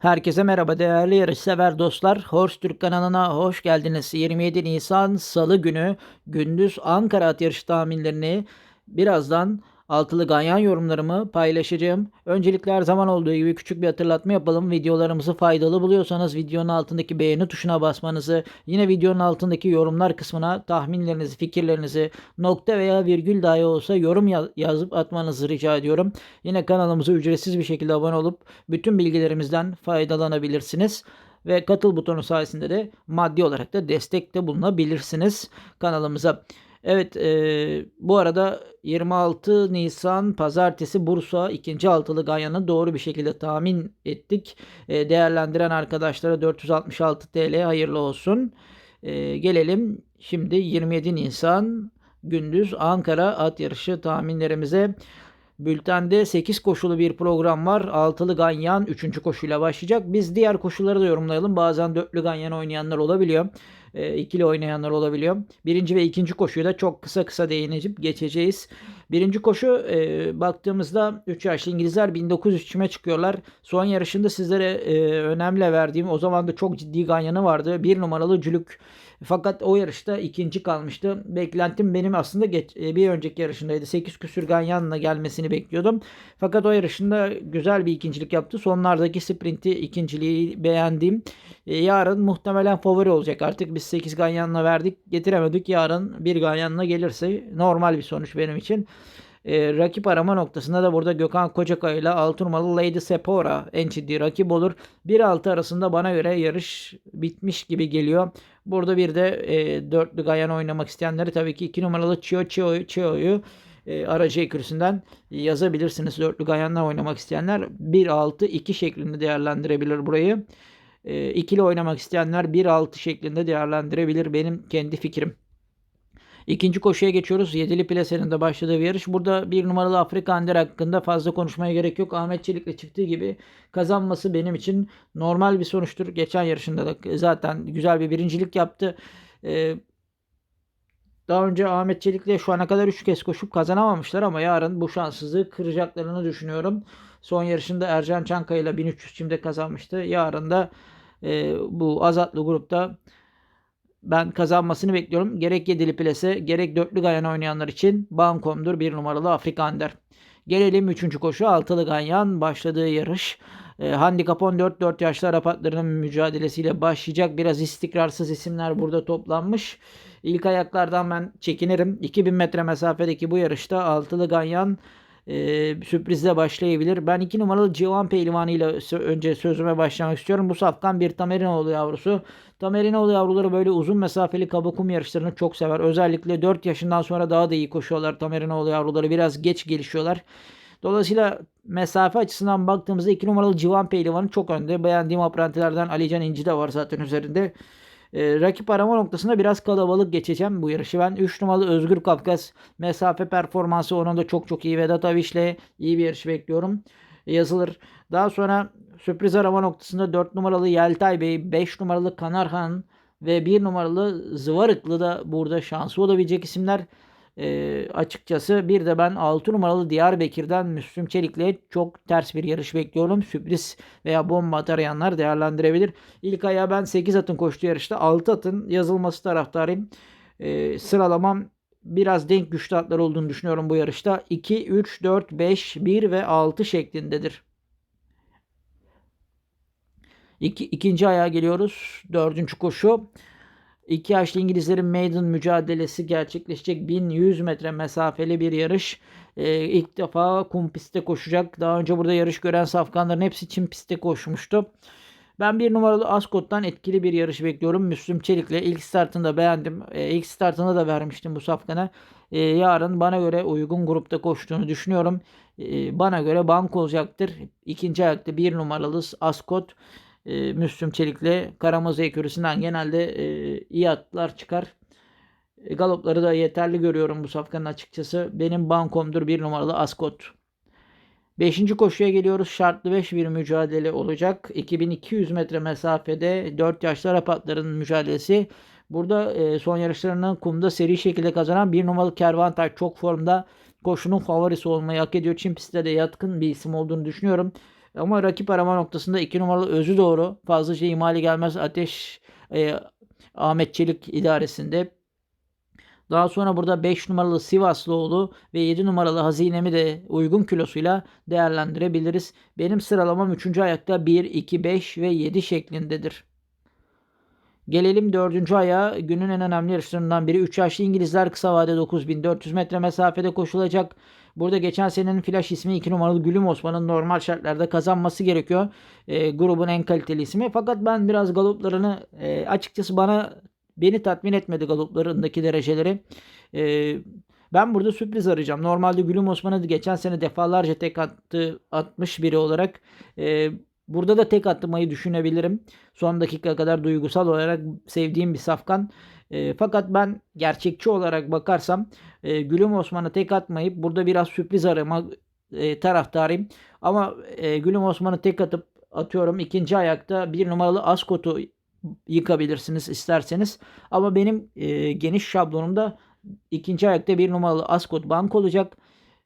Herkese merhaba değerli yarışsever dostlar. Horse Türk kanalına hoş geldiniz. 27 Nisan Salı günü gündüz Ankara at yarışı tahminlerini birazdan altılı ganyan yorumlarımı paylaşacağım. Öncelikle her zaman olduğu gibi küçük bir hatırlatma yapalım. Videolarımızı faydalı buluyorsanız videonun altındaki beğeni tuşuna basmanızı, yine videonun altındaki yorumlar kısmına tahminlerinizi, fikirlerinizi, nokta veya virgül dahi olsa yorum ya- yazıp atmanızı rica ediyorum. Yine kanalımıza ücretsiz bir şekilde abone olup bütün bilgilerimizden faydalanabilirsiniz. Ve katıl butonu sayesinde de maddi olarak da destekte bulunabilirsiniz kanalımıza. Evet e, bu arada 26 Nisan Pazartesi Bursa ikinci altılı Ganyan'ı doğru bir şekilde tahmin ettik. E, değerlendiren arkadaşlara 466 TL hayırlı olsun. E, gelelim şimdi 27 Nisan gündüz Ankara at yarışı tahminlerimize. Bültende 8 koşulu bir program var. Altılı ganyan 3. koşuyla başlayacak. Biz diğer koşulları da yorumlayalım. Bazen dörtlü ganyan oynayanlar olabiliyor. E, ikili oynayanlar olabiliyor. Birinci ve ikinci koşuyu da çok kısa kısa değinip geçeceğiz. Birinci koşu e, baktığımızda 3 yaşlı İngilizler 1900 çime çıkıyorlar. Son yarışında sizlere e, önemli verdiğim o zaman da çok ciddi ganyanı vardı. Bir numaralı Cülük. Fakat o yarışta ikinci kalmıştı. Beklentim benim aslında geç, e, bir önceki yarışındaydı. 8 küsür ganyanla gelmesini bekliyordum. Fakat o yarışında güzel bir ikincilik yaptı. Sonlardaki sprinti ikinciliği beğendiğim. E, yarın muhtemelen favori olacak. Artık biz 8 ganyanla verdik. Getiremedik. Yarın bir ganyanla gelirse normal bir sonuç benim için. E, rakip arama noktasında da burada Gökhan Kocakay ile 6 numaralı Lady Sepora en ciddi rakip olur. 1-6 arasında bana göre yarış bitmiş gibi geliyor. Burada bir de e, dörtlü gayan oynamak isteyenleri tabii ki 2 numaralı Chio Chio'yu Chio e, aracı ekürüsünden yazabilirsiniz. Dörtlü gayanla oynamak isteyenler 1-6-2 şeklinde değerlendirebilir burayı. E, ikili oynamak isteyenler 1-6 şeklinde değerlendirebilir benim kendi fikrim. İkinci koşuya geçiyoruz. Yedili plasenin de başladığı bir yarış. Burada bir numaralı Afrika Ander hakkında fazla konuşmaya gerek yok. Ahmet Çelik'le çıktığı gibi kazanması benim için normal bir sonuçtur. Geçen yarışında da zaten güzel bir birincilik yaptı. Ee, daha önce Ahmet Çelik'le şu ana kadar 3 kez koşup kazanamamışlar ama yarın bu şanssızlığı kıracaklarını düşünüyorum. Son yarışında Ercan Çankaya ile 1300 çimde kazanmıştı. Yarın da e, bu azatlı grupta ben kazanmasını bekliyorum. Gerek yedili plase gerek dörtlü ganyan oynayanlar için Bankom'dur bir numaralı Afrikander. Gelelim 3. koşu altılı ganyan başladığı yarış. E, handikap 14 4 yaşlı Arap atlarının mücadelesiyle başlayacak. Biraz istikrarsız isimler burada toplanmış. İlk ayaklardan ben çekinirim. 2000 metre mesafedeki bu yarışta altılı ganyan e, sürprizle başlayabilir. Ben 2 numaralı Civan Pehlivanı ile önce sözüme başlamak istiyorum. Bu safkan bir Tamerinoğlu yavrusu. Tamerinoğlu yavruları böyle uzun mesafeli kaba kum yarışlarını çok sever. Özellikle 4 yaşından sonra daha da iyi koşuyorlar Tamerinoğlu yavruları. Biraz geç gelişiyorlar. Dolayısıyla mesafe açısından baktığımızda 2 numaralı Civan Pehlivanı çok önde. Beğendiğim aprantilerden Alican İnci de var zaten üzerinde. E, rakip arama noktasında biraz kalabalık geçeceğim bu yarışı. Ben 3 numaralı Özgür Kafkas mesafe performansı onun da çok çok iyi. Vedat Aviş'le iyi bir yarış bekliyorum. yazılır. Daha sonra sürpriz arama noktasında 4 numaralı Yeltay Bey, 5 numaralı Kanarhan ve 1 numaralı Zıvarıklı da burada şansı olabilecek isimler. E, açıkçası bir de ben 6 numaralı Diyarbakır'dan Müslüm Çelik'le çok ters bir yarış bekliyorum. Sürpriz veya bomba arayanlar değerlendirebilir. İlk ayağı ben 8 atın koştuğu yarışta 6 atın yazılması taraftarıyım. E, sıralamam biraz denk güçlü atlar olduğunu düşünüyorum bu yarışta. 2, 3, 4, 5, 1 ve 6 şeklindedir. İki, ikinci ayağa geliyoruz. Dördüncü koşu. İki yaşlı İngilizlerin maiden mücadelesi gerçekleşecek 1100 metre mesafeli bir yarış. Ee, ilk defa kum pistte koşacak. Daha önce burada yarış gören safkanların hepsi çim pistte koşmuştu. Ben bir numaralı Ascot'tan etkili bir yarış bekliyorum. Müslüm Çelik'le ilk startında beğendim. E, ilk startını da vermiştim bu safkana. E, yarın bana göre uygun grupta koştuğunu düşünüyorum. E, bana göre bank olacaktır. İkinci ayakta bir numaralı Ascot e, Müslüm Çelik'le Karamazı ekürüsünden genelde e, iyi atlar çıkar. E, galopları da yeterli görüyorum bu safkanın açıkçası. Benim bankomdur bir numaralı Ascot. Beşinci koşuya geliyoruz. Şartlı 5 bir mücadele olacak. 2200 metre mesafede 4 yaşlı Arap atların mücadelesi. Burada e, son yarışlarını kumda seri şekilde kazanan bir numaralı Kervantaş çok formda koşunun favorisi olmayı hak ediyor. Çin pistte de yatkın bir isim olduğunu düşünüyorum. Ama rakip arama noktasında 2 numaralı özü doğru. Fazlaca ihmali gelmez Ateş e, Ahmet Çelik idaresinde. Daha sonra burada 5 numaralı Sivaslıoğlu ve 7 numaralı Hazinemi de uygun kilosuyla değerlendirebiliriz. Benim sıralamam 3. ayakta 1, 2, 5 ve 7 şeklindedir. Gelelim dördüncü aya günün en önemli yarışlarından biri. 3 yaşlı İngilizler kısa vade 9400 metre mesafede koşulacak. Burada geçen senenin flash ismi 2 numaralı Gülüm Osman'ın normal şartlarda kazanması gerekiyor. E, grubun en kaliteli ismi. Fakat ben biraz galoplarını e, açıkçası bana beni tatmin etmedi galoplarındaki dereceleri. E, ben burada sürpriz arayacağım. Normalde Gülüm Osman'ı geçen sene defalarca tek attı, atmış biri olarak. E, Burada da tek atmayı düşünebilirim. Son dakika kadar duygusal olarak sevdiğim bir safkan. E, fakat ben gerçekçi olarak bakarsam e, Gülüm Osman'ı tek atmayıp burada biraz sürpriz arama e, taraftarıyım. Ama e, Gülüm Osman'ı tek atıp atıyorum ikinci ayakta bir numaralı Askot'u yıkabilirsiniz isterseniz. Ama benim e, geniş şablonumda ikinci ayakta bir numaralı Askot bank olacak.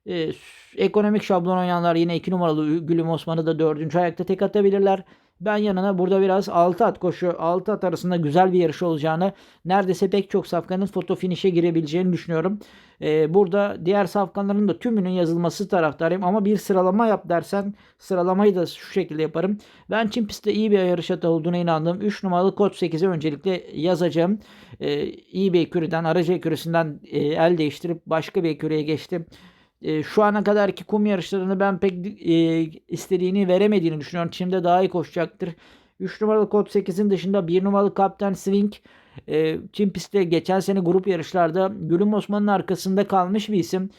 E, ekonomik şablon oynayanlar yine 2 numaralı Gülüm Osman'ı da 4. ayakta tek atabilirler. Ben yanına burada biraz 6 at koşu 6 at arasında güzel bir yarış olacağını neredeyse pek çok safkanın foto finişe girebileceğini düşünüyorum. Ee, burada diğer safkanların da tümünün yazılması taraftarıyım ama bir sıralama yap dersen sıralamayı da şu şekilde yaparım. Ben Çin pistte iyi bir yarış atı olduğuna inandım. 3 numaralı kod 8'e öncelikle yazacağım. Ee, iyi bir ekürüden aracı ekürüsünden e, el değiştirip başka bir ekürüye geçtim e, şu ana kadarki kum yarışlarını ben pek e, istediğini veremediğini düşünüyorum. Şimdi daha iyi koşacaktır. 3 numaralı kod 8'in dışında 1 numaralı Kaptan Swing e, Çin pistte geçen sene grup yarışlarda Gülüm Osman'ın arkasında kalmış bir isim.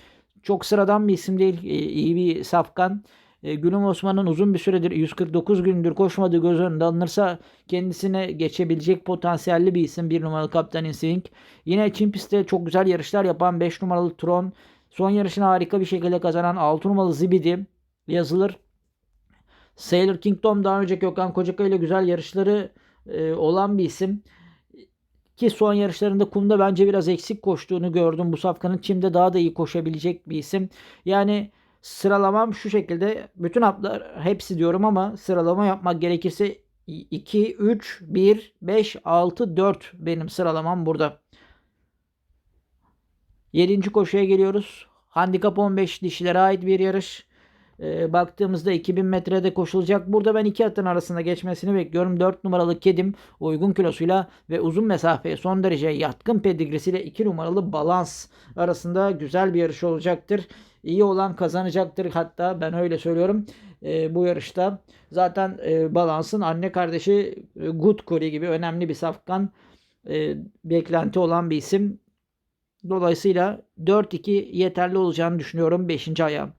Çok sıradan bir isim değil. E, iyi bir safkan. E, Gülüm Osman'ın uzun bir süredir 149 gündür koşmadığı göz önünde alınırsa kendisine geçebilecek potansiyelli bir isim. 1 numaralı Kaptan Swing. Yine Çin pistte çok güzel yarışlar yapan 5 numaralı Tron Son yarışını harika bir şekilde kazanan 6 numaralı Zibidi yazılır. Sailor Kingdom daha önce Gökhan Kocakay ile güzel yarışları e, olan bir isim. Ki son yarışlarında kumda bence biraz eksik koştuğunu gördüm. Bu safkanın çimde daha da iyi koşabilecek bir isim. Yani sıralamam şu şekilde. Bütün atlar hepsi diyorum ama sıralama yapmak gerekirse 2, 3, 1, 5, 6, 4 benim sıralamam burada. 7. koşuya geliyoruz. Handikap 15 dişilere ait bir yarış. E, baktığımızda 2000 metrede koşulacak. Burada ben iki atın arasında geçmesini bekliyorum. 4 numaralı kedim uygun kilosuyla ve uzun mesafeye son derece yatkın pedigrisiyle 2 numaralı balans arasında güzel bir yarış olacaktır. İyi olan kazanacaktır hatta ben öyle söylüyorum e, bu yarışta. Zaten e, balansın anne kardeşi e, Good Curry gibi önemli bir safkan e, beklenti olan bir isim. Dolayısıyla 4-2 yeterli olacağını düşünüyorum 5. aya.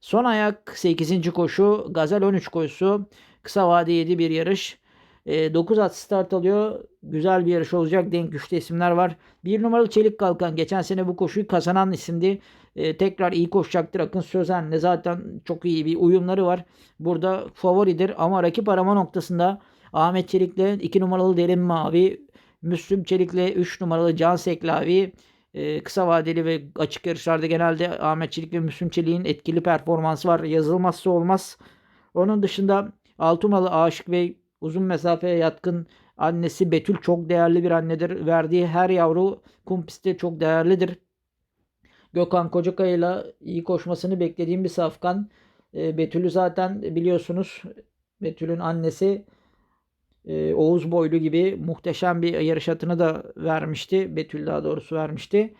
Son ayak 8. koşu. Gazel 13 koşusu. Kısa vade 7 bir yarış. E, 9 at start alıyor. Güzel bir yarış olacak. Denk güçlü isimler var. 1 numaralı Çelik Kalkan. Geçen sene bu koşuyu kazanan isimdi. E, tekrar iyi koşacaktır. Akın Sözen'le zaten çok iyi bir uyumları var. Burada favoridir ama rakip arama noktasında Ahmet Çelik'le 2 numaralı Derin Mavi, Müslüm Çelik'le 3 numaralı Can Seklavi, e, kısa vadeli ve açık yarışlarda genelde Ahmet Çelik ve Müslüm Çelik'in etkili performansı var. Yazılmazsa olmaz. Onun dışında Altumalı Aşık ve uzun mesafeye yatkın annesi Betül çok değerli bir annedir. Verdiği her yavru kum pistte çok değerlidir. Gökhan Kocakaya ile iyi koşmasını beklediğim bir safkan. E, Betül'ü zaten biliyorsunuz. Betül'ün annesi e, Oğuz Boylu gibi muhteşem bir yarış atını da vermişti. Betül daha doğrusu vermişti.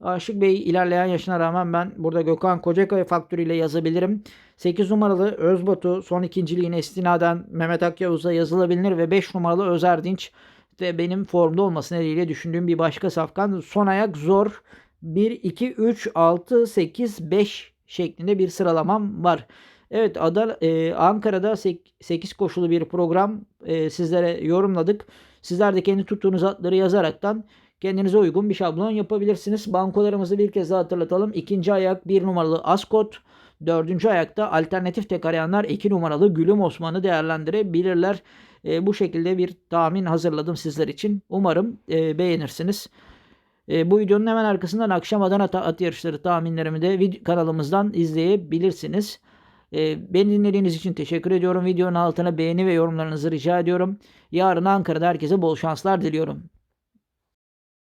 Aşık Bey ilerleyen yaşına rağmen ben burada Gökhan Kocakaya faktörüyle yazabilirim. 8 numaralı Özbatu son ikinciliğine istinaden Mehmet Akyavuz'a yazılabilir ve 5 numaralı Özerdinç de benim formda olması nedeniyle düşündüğüm bir başka safkan. Son ayak zor. 1, 2, 3, 6, 8, 5 şeklinde bir sıralamam var. Evet Adal e, Ankara'da 8 koşulu bir program e, sizlere yorumladık. Sizler de kendi tuttuğunuz atları yazaraktan kendinize uygun bir şablon yapabilirsiniz. Bankolarımızı bir kez daha hatırlatalım. İkinci ayak 1 numaralı Ascot. Dördüncü ayakta alternatif tek arayanlar 2 numaralı Gülüm Osman'ı değerlendirebilirler. E, bu şekilde bir tahmin hazırladım sizler için. Umarım e, beğenirsiniz. E, bu videonun hemen arkasından akşam Adana at yarışları tahminlerimi de kanalımızdan izleyebilirsiniz. Eee, beni dinlediğiniz için teşekkür ediyorum. Videonun altına beğeni ve yorumlarınızı rica ediyorum. Yarın Ankara'da herkese bol şanslar diliyorum.